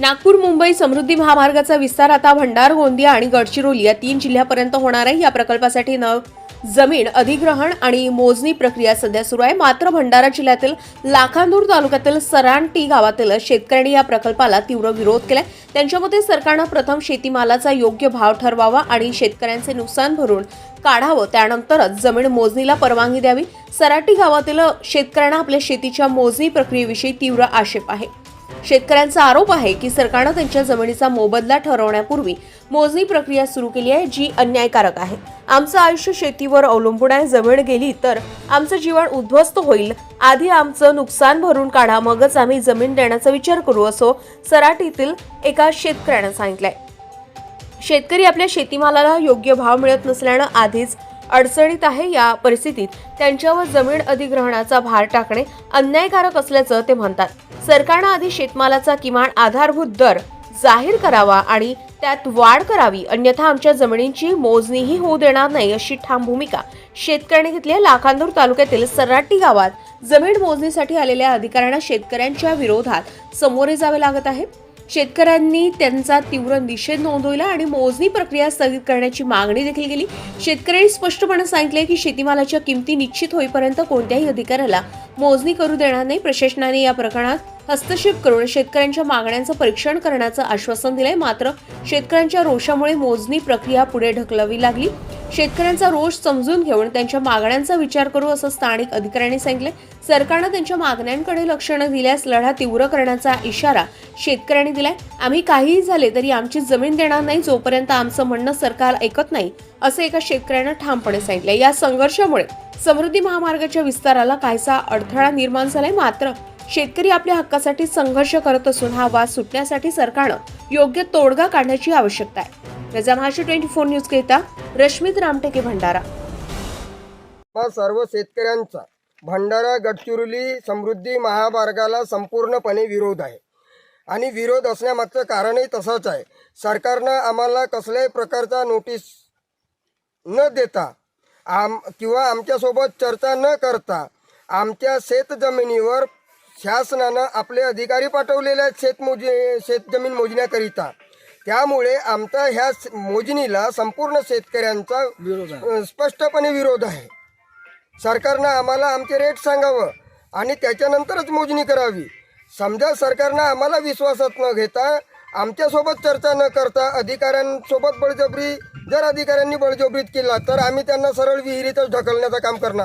नागपूर मुंबई समृद्धी महामार्गाचा विस्तार आता भंडार गोंदिया आणि गडचिरोली या तीन जिल्ह्यापर्यंत होणार आहे. या प्रकल्पासाठी न जमीन अधिग्रहण आणि मोजणी प्रक्रिया सध्या सुरू आहे. मात्र भंडारा जिल्ह्यातील लाखांदूर तालुक्यातील सरांटी गावातील शेतकऱ्यांनी या प्रकल्पाला तीव्र विरोध केलाय. त्यांच्या मते सरकारनं प्रथम शेतीमालाचा योग्य भाव ठरवावा आणि शेतकऱ्यांचे नुकसान भरून काढावं. त्यानंतरच जमीन मोजणीला परवानगी द्यावी. सराटी गावातील शेतकऱ्यांना आपल्या शेतीच्या मोजणी प्रक्रियेविषयी तीव्र आक्षेप आहे. शेतकऱ्यांचा आरोप आहे की सरकारनं त्यांच्या जमिनीचा मोबदला ठरवण्यापूर्वी मोजणी प्रक्रिया सुरू केली आहे जी अन्यायकारक आहे. आमचं आयुष्य शेतीवर अवलंबून आहे जमीन गेली तर आमचं जीवन उद्ध्वस्त होईल. आधी आमचं नुकसान भरून काढा मगच आम्ही जमीन देण्याचा विचार करू असो सराटीतील एका शेतकऱ्यानं सांगितलंय. शेतकरी आपल्या शेतीमालाला योग्य भाव मिळत नसल्यानं आधीच अडचणीत आहे या परिस्थितीत त्यांच्यावर जमीन अधिग्रहणाचा भार टाकणे अन्यायकारक असल्याचं ते म्हणतात. सरकारनं आधी शेतमालाचा किमान आधारभूत दर जाहीर करावा आणि त्यात वाढ करावी अन्यथा आमच्या जमिनींची मोजणीही होऊ देणार नाही अशी ठाम भूमिका शेतकऱ्यांनी घेतली आहे. लाखांदूर तालुक्यातील सराटी गावात जमीन मोजणीसाठी आलेल्या अधिकाऱ्यांना शेतकऱ्यांच्या विरोधात सामोरे जावे लागत आहे. शेतकऱ्यांनी त्यांचा तीव्र निषेध नोंदवला आणि मोजणी प्रक्रिया स्थगित करण्याची मागणी देखील केली. शेतकऱ्यांनी स्पष्टपणे सांगितले की शेतीमालाच्या किमती निश्चित होईपर्यंत कोणत्याही अधिकाऱ्याला मोजणी करू देणार नाही. प्रशासनाने या प्रकरणात हस्तक्षेप करून शेतकऱ्यांच्या मागण्यांचं परीक्षण करण्याचं आश्वासन दिलंय. मात्र शेतकऱ्यांच्या रोषामुळे मोजणी प्रक्रिया पुढे ढकलावी लागली. शेतकऱ्यांचा रोष समजून घेऊन त्यांच्या मागण्यांचा विचार करू असं स्थानिक अधिकाऱ्यांनी सांगितले. सरकारनं त्यांच्या मागण्यांकडे लक्ष न दिल्यास लढा तीव्र करण्याचा इशारा शेतकऱ्यांनी दिलाय. आम्ही काहीही झाले तरी आमची जमीन देणार नाही जोपर्यंत आमचं म्हणणं सरकार ऐकत नाही असं एका शेतकऱ्यानं ठामपणे सांगितलं या संघर्षामुळे समृद्धी महामार्गाच्या विस्ताराला काहीसा अडथळा निर्माण झालाय. मात्र शेतकरी आपल्या हक्कासाठी संघर्ष करत असून हा वाद सुटण्यासाठी सरकारनं योग्य तोडगा काढण्याची आवश्यकता आहे. रजा महाराष्ट्र ट्वेंटी फोर न्यूज करिता रश्मित रामटेके भंडारा. हा सर्व शेतकऱ्यांचा भंडारा गडचिरोली समृद्धी महामार्गाला संपूर्णपणे विरोध आहे. आणि विरोध असण्यामागचं कारणही तसंच आहे. सरकारनं आम्हाला कसल्याही प्रकारचा नोटीस न देता आम किंवा आमच्यासोबत चर्चा न करता आमच्या शेतजमिनीवर शासनानं आपले अधिकारी पाठवलेले आहेत शेतमोजी शेतजमीन मोजण्याकरिता. त्यामुळे आमचा ह्या मोजणीला संपूर्ण शेतकऱ्यांचा अ, स्पष्टपणे विरोध आहे. सरकारनं आम्हाला आमचे रेट सांगावं आणि त्याच्यानंतरच मोजणी करावी. समजा सरकारनं आम्हाला विश्वासात न घेता आमच्यासोबत चर्चा न करता अधिकाऱ्यांसोबत बळजबरी जर अधिकाऱ्यांनी बळजबरीत केला तर आम्ही त्यांना सरळ विहिरीतच ढकलण्याचं काम करणार.